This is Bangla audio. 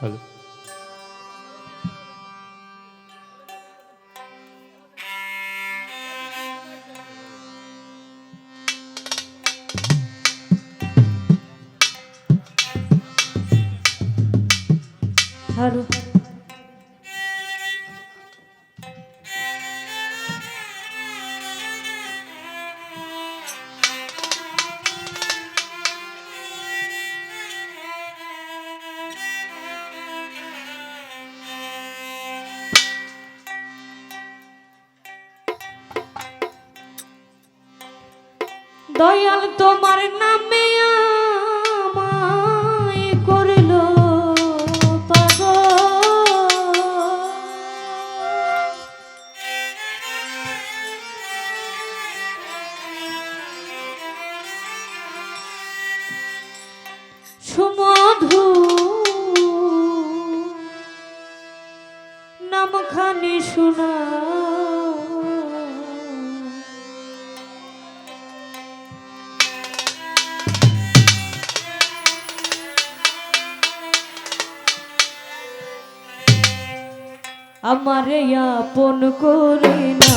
হ্যালো হ্যালো দয়াল তোমার নামে আমায় করল সুমধু নামখানি শোনা আমারে আপন করি না।